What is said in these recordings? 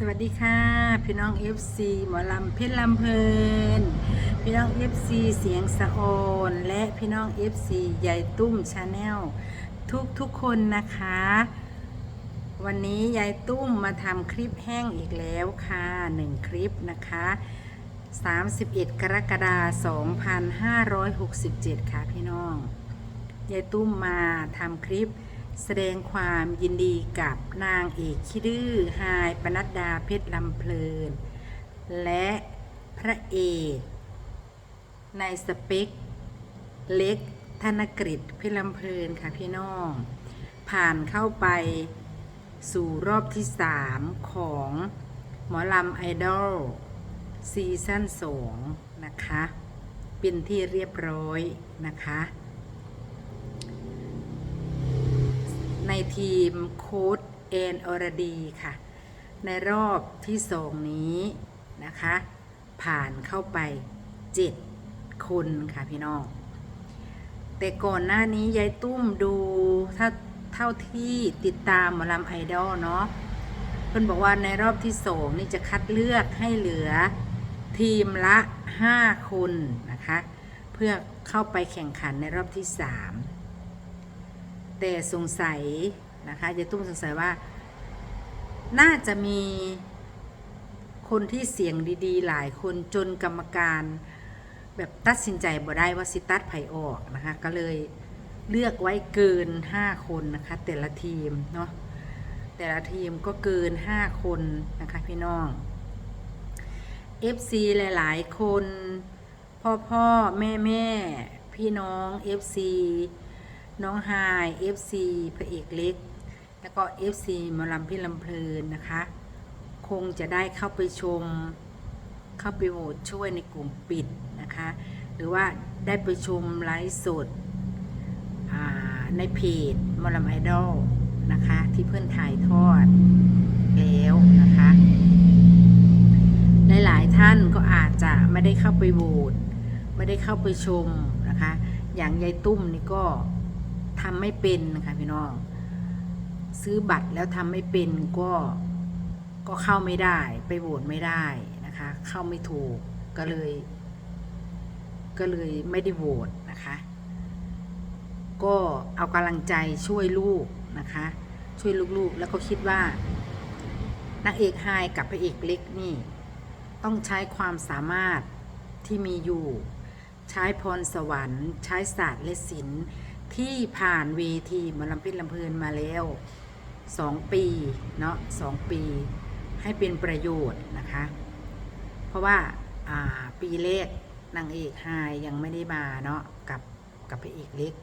สวัสดีค่ะ พี่น้อง FC หมอลำเพชรลำเพลิน พี่น้อง FC เสียงสะโอนและพี่น้อง FC ใหญ่ตุ้มชาแนลทุกทุกคนนะคะ วันนี้ยายตุ้มมาทำคลิปแห้งอีกแล้วค่ะหนึ่งคลิปนะคะ 31 กรกฎาคม2567 ค่ะพี่น้องยายตุ้มมาทำคลิป แสดงความยินดีกับนางเอกคิดื้อหายปนัดดาเพชรลำเพลิน และพระเอกในสเปคเล็กธนกฤษเพชรลำเพลินค่ะพี่น้อง ผ่านเข้าไปสู่รอบที่ 3 ของหมอลำไอดอลซีซั่น2นะคะ เป็นที่เรียบร้อยนะคะ ในทีมโค้ดเอนอรดีค่ะ ในรอบที่สองนี้นะคะ ผ่านเข้าไป 7 คนค่ะพี่น้อง แต่ก่อนหน้านี้ยายตุ้มดูถ้าเท่าที่ติดตามหมอลำไอดอลเนาะเพิ่นบอกว่าในรอบที่สองนี่จะคัดเลือกให้เหลือทีมละ 5 คนนะคะ เพื่อเข้าไปแข่งขันในรอบที่ 3 แต่สงสัยนะคะยายตุ้มสงสัยว่า น่าจะมีคนที่เสียงดีๆ หลายคนจนกรรมการแบบตัดสินใจบ่ได้ว่าสิตัดไผออกนะคะก็เลยเลือกไว้เกิน 5 คนนะคะ แต่ละทีมเนาะแต่ละทีมก็เกิน 5 คนนะคะพี่น้อง FC หลาย ๆ คน พ่อพ่อแม่แม่พี่น้อง FC น้องไฮ FC พระเอกเล็ก แล้วก็ FC หมอลำพี่ลำเพลินนะคะ คงจะได้เข้าไปชม เข้าไปโหวตช่วยในกลุ่มปิดนะคะ หรือว่าได้ไปชมไลฟ์สดในเพจมอลำไอดอลนะคะ ที่เพื่อนถ่ายทอดแล้วนะคะหลายๆท่านก็อาจจะไม่ได้เข้าไปโหวตไม่ได้เข้าไปชมนะคะ อย่างยายตุ้มนี่ก็ ทำไม่เป็นนะคะพี่น้อง ซื้อบัตรแล้วทำไม่เป็นก็ก็เข้าไม่ได้ไปโหวตไม่ได้นะคะ เข้าไม่ถูกก็เลย ก็เลยไม่ได้โหวตนะคะ ก็เอากำลังใจช่วยลูกนะคะ ช่วยลูกๆ แล้วก็คิดว่านางเอกไฮกับพระเอกเล็กนี่ ต้องใช้ความสามารถที่มีอยู่ ใช้พรสวรรค์ ใช้ศาสตร์และศิลป์ ที่ผ่านเวทีหมาลำพิษลำเพลินมาแล้วสองปีเนาะสองปีให้เป็นประโยชน์นะคะ เพราะว่าอ่าปีแรกนางเอกไฮยังไม่ได้มาเนาะกับกับพระเอกเล็ก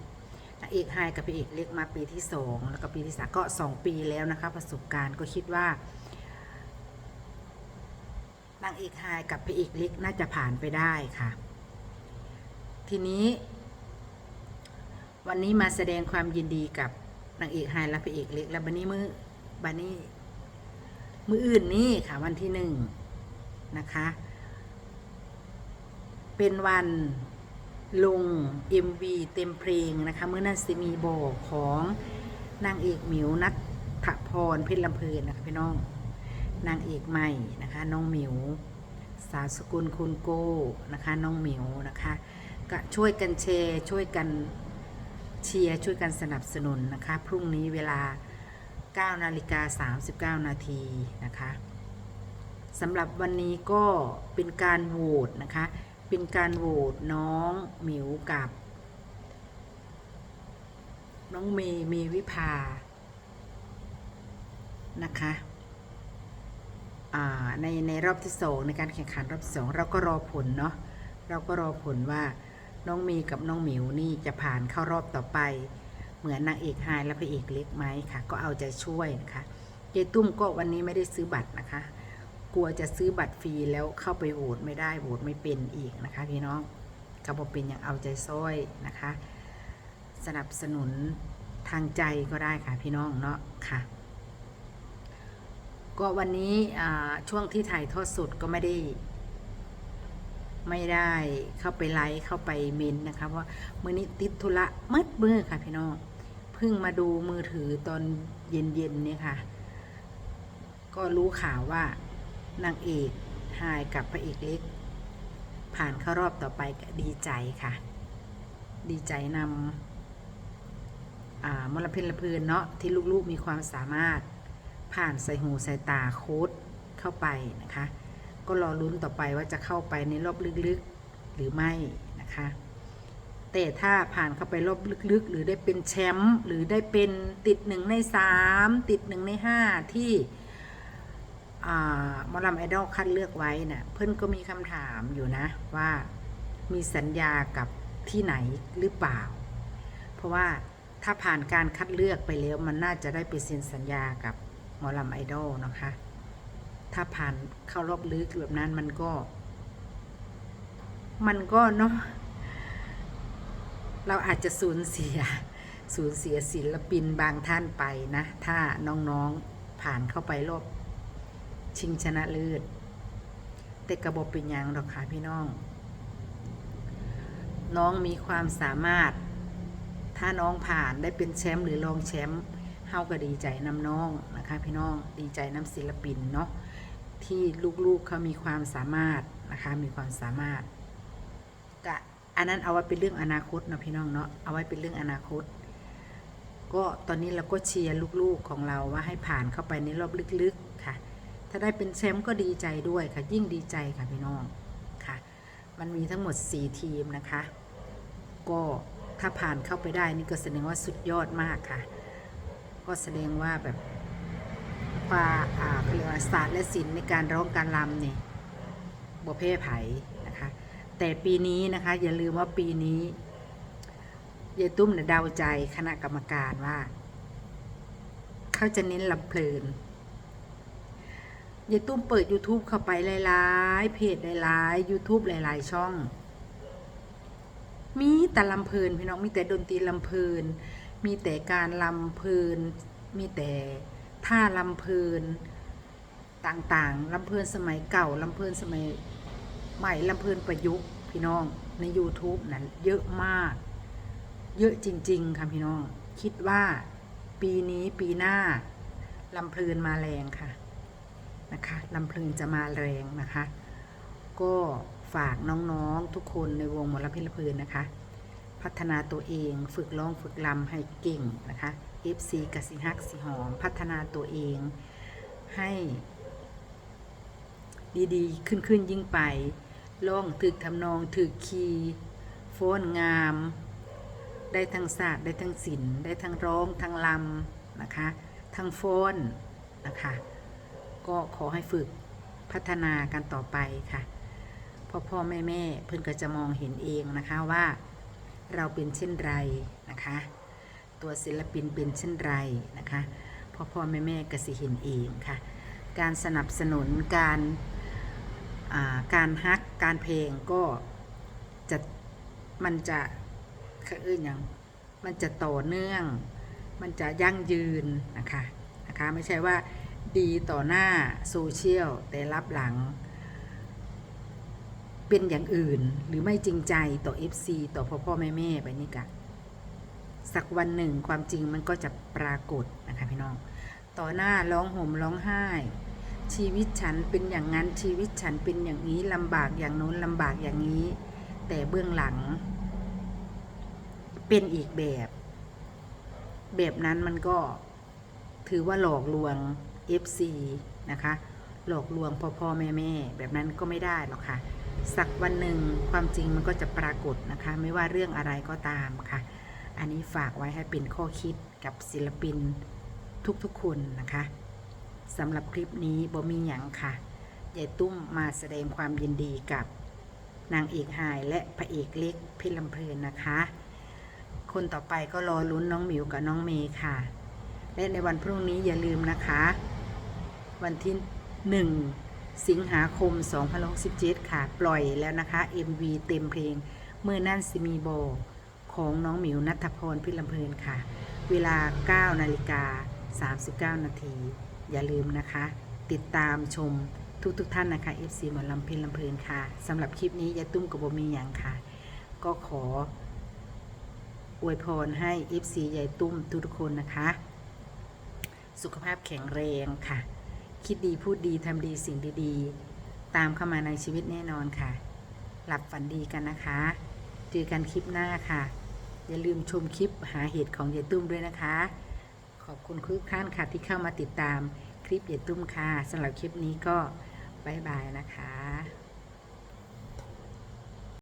นางเอกไฮกับพระเอกเล็กมาปีที่สองแล้วก็ปีที่สามก็สองปีแล้วนะคะประสบการณ์ก็คิดว่านางเอกไฮกับพระเอกเล็กน่าจะผ่านไปได้ค่ะ ทีนี้ วันนี้มาแสดงความยินดีกับนางเอกไฮและพระเอกเล็ก แล้วบันนี้มือบันนี้มืออื่นนี่ค่ะ วันที่หนึ่งนะคะ เป็นวันลง MV เต็มเพลงนะคะเมื่อนั้นสิมีโบของนางเอกหมิวนัทพรเพชรลำเพลินนะคะพี่น้องนางเอกใหม่นะคะ น้องหมิว สาวสกุลคุณโก้นะคะ น้องหมิวนะคะ ก็ช่วยกันแชร์ช่วยกัน เชียร์ช่วยกันสนับสนุนนะคะ พรุ่งนี้เวลา 9 นาฬิกา 39 นาทีนะคะสำหรับวันนี้ก็เป็นการโหวตนะคะ เป็นการโหวตน้องหมิวกับ น้องเมย์เมวิภานะคะในในรอบที่สองในการแข่งขันรอบที่สองเราก็รอผลเนาะเราก็รอผลว่า น้องมีกับน้องหมิวนี่จะผ่านเข้ารอบต่อไป เหมือนนางเอกไฮและพระเอกเล็กไหมค่ะ ก็เอาใจช่วยนะคะเจตุ้มก็วันนี้ไม่ได้ซื้อบัตรนะคะ กลัวจะซื้อบัตรฟรีแล้วเข้าไปโหวตไม่ได้โหวตไม่เป็นอีกนะคะพี่น้องกระบอกเป็นอย่างเอาใจซ้อยนะคะ สนับสนุนทางใจก็ได้ค่ะพี่น้องเนาะค่ะ ก็วันนี้ช่วงที่ถ่ายทอดสดก็ไม่ได้ ไม่ได้เข้าไปไลฟ์เข้าไปเมนต์นะคะเพรามือนี้ติดธุระมืดมือค่ะพี่น้องเพิ่งมาดูมือถือตอนเย็นๆเนี่ยค่ะ ก็รู้ข่าวว่านางเอกหายกับพระเอกเล็ก ผ่านเข้ารอบต่อไปก็ดีใจค่ะ ดีใจนำมลพิษละพืนเนาะที่ลูกๆมีความสามารถผ่านใส่หูใส่ตาโค้ดเข้าไปนะคะ ก็รอลุ้นต่อไปว่าจะเข้าไปในรอบลึกๆหรือไม่นะคะ แต่ถ้าผ่านเข้าไปรอบลึกๆ หรือได้เป็นแชมป์หรือได้เป็นติดหนึ่งในสามติดหนึ่งในห้าที่อ่าหมอลำไอดอลคัดเลือกไว้น่ะเพื่อนก็มีคำถามอยู่นะว่ามีสัญญากับที่ไหนหรือเปล่า เพราะว่าถ้าผ่านการคัดเลือกไปแล้วมันน่าจะได้ไปเซ็นสัญญากับหมอลำไอดอลนะคะ ถ้าผ่านเข้ารอบลึกแบบนั้นมันก็ มันก็เนาะเราอาจจะสูญเสีย สูญเสียศิลปินบางท่านไปนะ ถ้าน้องๆผ่านเข้าไปรอบชิงชนะเลิศแต่กระบอกเป็นยังหรอกค่ะพี่น้อง น้องมีความสามารถ ถ้าน้องผ่านได้เป็นแชมป์หรือรองแชมป์เฮาก็ดีใจนำน้องนะคะพี่น้องดีใจนำศิลปินเนาะ ที่ลูกๆเขามีความสามารถนะคะมีความสามารถกะอันนั้นเอาไว้เป็นเรื่องอนาคตเนาะพี่น้องเนาะเอาไว้เป็นเรื่องอนาคต ก็ตอนนี้เราก็เชียร์ลูกๆของเราว่าให้ผ่านเข้าไปในรอบลึกๆค่ะ ถ้าได้เป็นแชมป์ก็ดีใจด้วยค่ะ ยิ่งดีใจค่ะพี่น้องค่ะ มันมีทั้งหมด 4 ทีมนะคะ ก็ถ้าผ่านเข้าไปได้นี่ก็แสดงว่าสุดยอดมากค่ะ ก็แสดงว่าแบบ ความอ่าเขาเรียกว่าศาสตร์และศิลป์ในการร้องการรำเนี่ยบ่เพ่ไผนะคะ แต่ปีนี้นะคะ อย่าลืมว่าปีนี้ยายตุ้มเนี่ยเดาใจคณะกรรมการว่าเขาจะเน้นลำเพลินยายตุ้มเปิด YouTube เข้าไปหลายๆเพจหลายๆ YouTube หลาย ๆ ช่อง มีแต่ลำเพลินพี่น้องมีแต่ดนตรีลำเพลิน มีแต่การลำเพลิน มีแต่ ท่าลำเพลินต่างๆลำเพลินสมัยเก่าลำเพลินสมัยใหม่ลำเพลินประยุกต์พี่น้องใน YouTube นั้นเยอะมาก เยอะจริง ๆค่ะพี่น้อง คิดว่าปีนี้ปีหน้าลำเพลินมาแรงค่ะนะคะลำเพลินจะมาแรงนะคะ ก็ฝากน้องๆทุกคนในวงหมอลำเพลินลำเพลินนะคะ พัฒนาตัวเองฝึกร้องฝึกลำให้เก่งนะคะ FC กสิฮักสีหอม พัฒนาตัวเองให้ ดีๆ ขึ้นขึ้นยิ่งไปล่องถึกทำนองถึกคีโฟนงาม ได้ทั้งศาสตร์ได้ทั้งศิลป์ได้ทั้งร้องทั้งลำนะคะทั้งโฟนนะคะก็ขอให้ฝึกพัฒนากันต่อไปค่ะพ่อพ่อแม่แม่เพื่อนก็จะมองเห็นเองนะคะว่าเราเป็นเช่นไรนะคะ ตัวศิลปินเป็นเช่นไรนะคะพ่อพ่อแม่แม่ก็สิเห็นเองค่ะ การสนับสนุนการาการฮักการเพลงก็จะมันจะคืออื่นอย่างมันจะต่อเนื่อง มันจะยั่งยืนนะคะนะคะไม่ใช่ว่าดีต่อหน้าโซเชียลแต่รับหลัง เป็นอย่างอื่นหรือไม่จริงใจต่อ FC ต่อพ่อพ่อแม่แม่ไปนี่กะ สักวันหนึ่งความจริงมันก็จะปรากฏนะคะพี่น้อง ต่อหน้าร้องห่มร้องไห้ ชีวิตฉันเป็นอย่างนั้นชีวิตฉันเป็นอย่างนี้ลำบากอย่างโน้นลำบากอย่างนี้ แต่เบื้องหลัง เป็นอีกแบบ แบบนั้นมันก็ถือว่าหลอกลวง FC นะคะ หลอกลวงพ่อพ่อแม่แม่แบบนั้นก็ไม่ได้หรอกค่ะ สักวันหนึ่งความจริงมันก็จะปรากฏนะคะ ไม่ว่าเรื่องอะไรก็ตามค่ะ อันนี้ฝากไว้ให้เป็นข้อคิดกับศิลปินทุกๆคนนะคะสำหรับคลิปนี้บ่มีหยังค่ะยายตุ้มมาแสดงความยินดีกับนางเอกหายและพระเอกเล็กเพชรลำเพลินนะคะ คนต่อไปก็รอลุ้นน้องหมิวกับน้องเมย์ค่ะ และในวันพรุ่งนี้อย่าลืมนะคะ วันที่ 1 สิงหาคม 2067ค่ะ ปล่อยแล้วนะคะ MV เต็มเพลงเมื่อนั่นสิมีโบ ของน้องหมิวนัทพรพิลำเพลินค่ะ เวลา 9 นาฬิกา 39 นาที อย่าลืมนะคะ ติดตามชมทุกทุกๆท่านนะคะ FC หมอลำเพลินลำเพลินค่ะสำหรับคลิปนี้ยายตุ้มกับบมีอย่างค่ะ ก็ขออวยพรให้ FC ยายตุ้มทุกคนนะคะ สุขภาพแข็งแรงค่ะ คิดดีพูดดีทำดีสิ่งดีๆ ตามเข้ามาในชีวิตแน่นอนค่ะ หลับฝันดีกันนะคะ เจอกันคลิปหน้าค่ะ อย่าลืมชมคลิปหาเหตุของยายตุ้มด้วยนะคะ ขอบคุณคุกท่านค่ะที่เข้ามาติดตามคลิปยายตุ้มค่ะสำหรับคลิปนี้ก็บายบายนะคะ